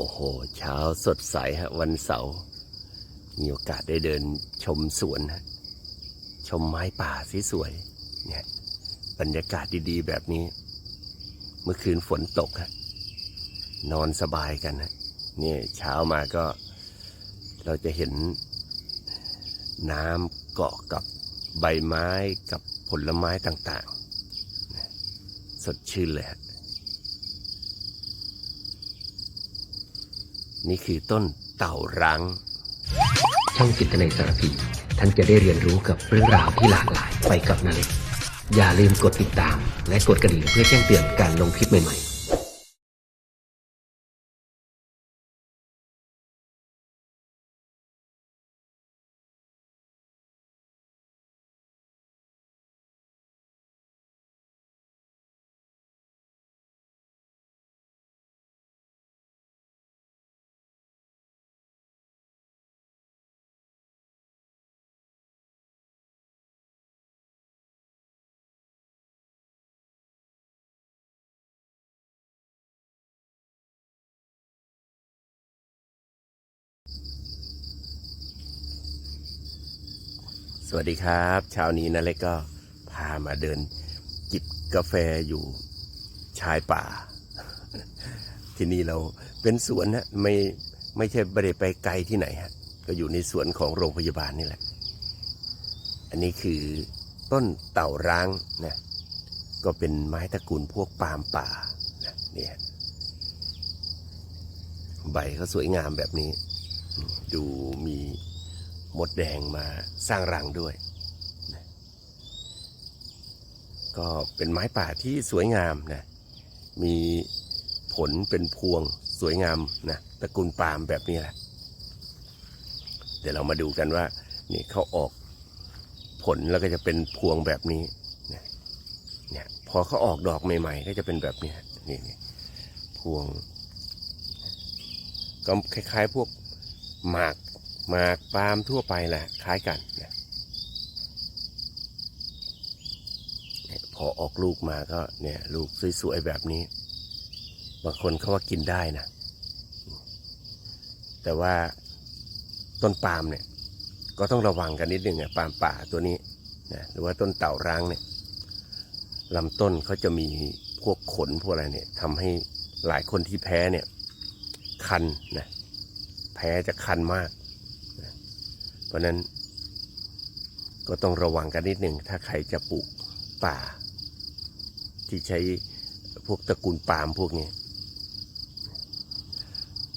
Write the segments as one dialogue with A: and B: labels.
A: โอ้โห เช้าสดใสฮะวันเสาร์มีโอกาสได้เดินชมสวนฮะชมไม้ป่าสวยๆเนี่ยบรรยากาศดีๆ แบบนี้ เมื่อคืนฝนตกฮะนอนสบายกันฮะนี่เช้ามาก็เราจะเห็นน้ำเกาะกับใบไม้กับผลไม้ต่างๆ สดชื่นเลยฮะ นี่คือต้นเต่ารัง
B: ช่องจิตในสารพีท่านจะได้เรียนรู้กับเรื่องราวที่หลากหลายไปกับนาเล็กอย่าลืมกดติดตาม และกดกระดิ่งเพื่อแจ้งเตือนการลงคลิปใหม่ๆ
A: สวัสดีครับเช้านี้นะเล็กก็พามาเดินจิบกาแฟอยู่ชายป่า ที่นี่เราเป็นสวนนะไม่ไม่ใช่ไม่ได้ไปไกลที่ไหนฮะก็อยู่ในสวนของโรงพยาบาลนี่แหละ อันนี้คือต้นเต่าร้างนะก็เป็นไม้ตระกูลพวกปาล์มป่านะเนี่ยใบเขาสวยงามแบบนี้ ดูมี มดแดงมาสร้างรังด้วยนะก็เป็นไม้ป่าที่สวยงามนะมีผลเป็นพวงสวยงามนะตระกูลปาล์มแบบนี้แหละ เดี๋ยวเรามาดูกันว่านี่เขาออกผลแล้วก็จะเป็นพวงแบบนี้นะเนี่ยพอเขาออกดอกใหม่ ๆ ก็จะเป็นแบบนี้นี่นี่พวงก็คล้ายๆพวกหมาก หมากปาล์มทั่วไปแหละคล้ายกันนะพอออกลูกมาก็เนี่ยลูกสวยๆแบบนี้ บางคนเขาว่ากินได้นะ แต่ว่าต้นปาล์มเนี่ย ก็ต้องระวังกันนิดนึงอะปาล์มป่าตัวนี้นะหรือว่าต้นเต่าร้างเนี่ยลำต้นเขาจะมีพวกขนพวกอะไรเนี่ยทำให้หลายคนที่แพ้เนี่ยคันนะแพ้จะคันมาก เพราะนั้นก็ต้องระวังกันนิดหนึ่งถ้าใครจะปลูกป่า ที่ใช้พวกตระกูลปาล์มพวกนี้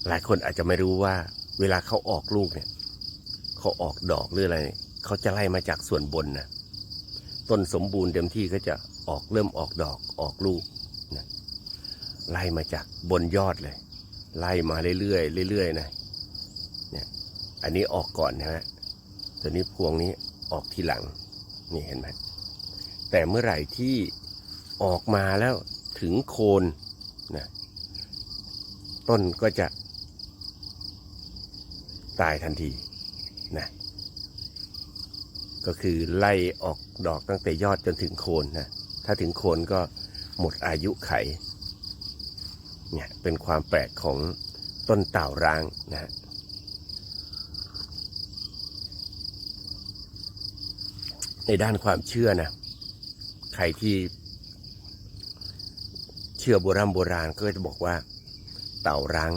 A: หลายคนอาจจะไม่รู้ว่าเวลาเขาออกลูกเนี่ยเขาออกดอกหรืออะไรเขาจะไล่มาจากส่วนบนนะต้นสมบูรณ์เต็มที่ก็จะออกเริ่มออกดอกออกลูกนะไล่มาจากบนยอดเลย ไล่มาเรื่อยๆเรื่อยๆนะเนี่ยอันนี้ออกก่อนนะฮะ ตัวนี้พวงนี้ออกทีหลัง นี่เห็นไหม แต่เมื่อไหร่ที่ออกมาแล้วถึงโคนนะต้นก็จะ ตายทันทีนะก็คือไล่ออกดอกตั้งแต่ยอดจนถึงโคนนะถ้าถึงโคนก็หมดอายุไขเนี่ยเป็นความแปลกของต้นเต่าร้างนะฮะ ในด้านความเชื่อนะใครที่เชื่อโบราณโบราณก็จะบอกว่า เต่าร้าง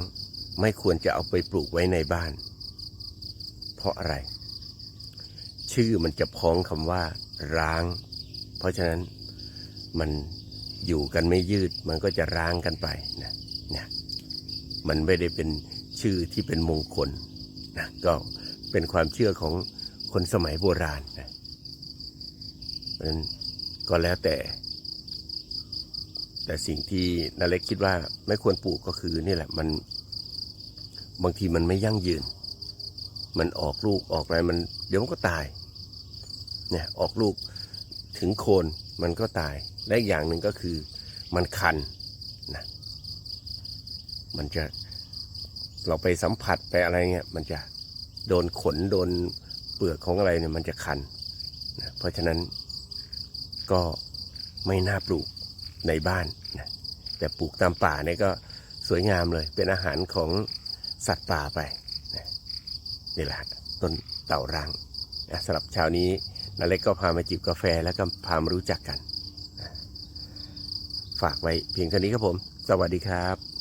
A: ไม่ควรจะเอาไปปลูกไว้ในบ้าน เพราะอะไร ชื่อมันจะพ้องคำว่า ร้าง เพราะฉะนั้นมันอยู่กันไม่ยืดมันก็จะร้างกันไปนะเนี่ยมันไม่ได้เป็นชื่อที่เป็นมงคลนะก็เป็นความเชื่อของคนสมัยโบราณนะ นั้นก็แล้วแต่ แต่สิ่งที่นาเล็กคิดว่าไม่ควรปลูกก็คือนี่แหละมันบางทีมันไม่ยั่งยืน มันออกลูกออกอะไรมัน เดี๋ยวมันก็ตาย เนี่ยออกลูกถึงโคนมันก็ตาย และอย่างหนึ่งก็คือมันคันนะมันจะเราไปสัมผัสไปอะไรเงี้ยมันจะโดนขนโดนเปลือกของอะไรเนี่ยมันจะคันนะเพราะฉะนั้น ก็ไม่น่าปลูกในบ้านนะแต่ปลูกตามป่าเนี่ยก็สวยงามเลย เป็นอาหารของสัตว์ป่าไปนะนี่แหละต้นเต่ารังนะสำหรับเช้านี้นาเล็กก็พามาจิบกาแฟแล้วก็พามารู้จักกันนะฝากไว้เพียงเท่านี้ครับผม สวัสดีครับ